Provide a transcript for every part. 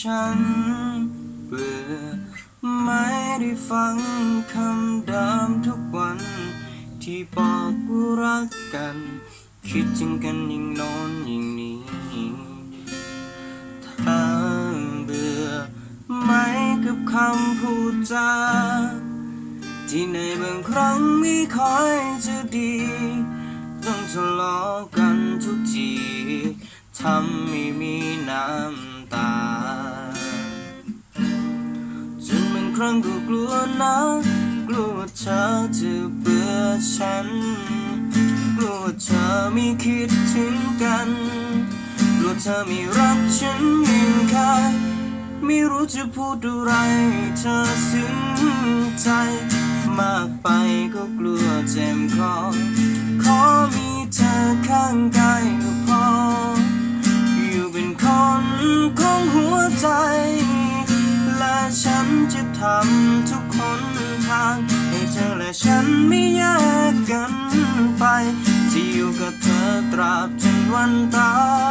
ฉัน เบื่อไม่ได้ฟังคำเดิมทุกวัน ที่บอกว่ารักกัน คิดถึงกันยิ่งนอนยิ่งนี้ถ้าเบื่อไหมกับคำพูดจาที่ในบางครั้งไม่ค่อยจะดี ต้องทะเลาะกันทุกที ทำให้มีน้ำ ครั้งก็กลัวนะกลัวเธอจะเบื่อฉัน กลัวว่าเธอไม่คิดถึงกัน กลัวเธอไม่รักฉันยิ่งใครไม่รู้จะพูดอะไรเธอซึ้งใจ มากไปก็กลัวเจ็บคอขอมีเธอข้างกายก็พอ อยู่เป็นคนของหัวใจ จะทำทุกคนทางให้เธอและฉันไม่แยกกันไป ที่อยู่กับเธอตราบจนวันตาย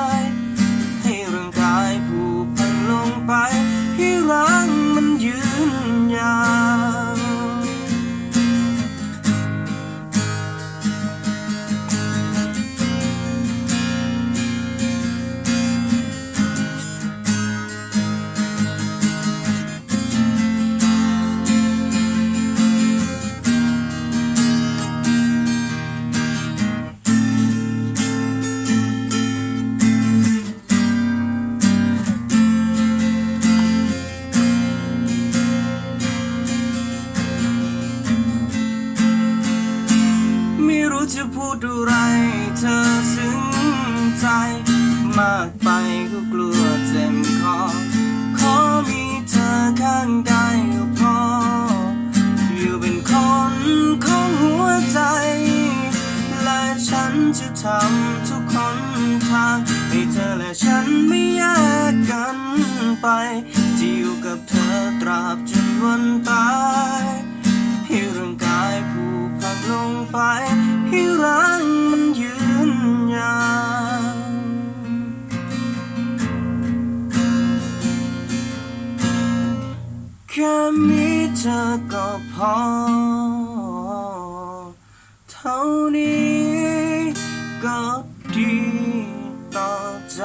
จะพูดอะไร เธอซึ้งใจ มากไปก็กลัวเจ็บคอ ขอมีเธอข้างกายก็พอ อยู่เป็นคนของหัวใจ และฉันจะทำทุกคนทางให้เธอและฉันไม่แยกกันไป จะอยู่กับเธอตราบจนวันตาย แค่มีเธอก็พอ เท่านี้ก็ดีต่อใจ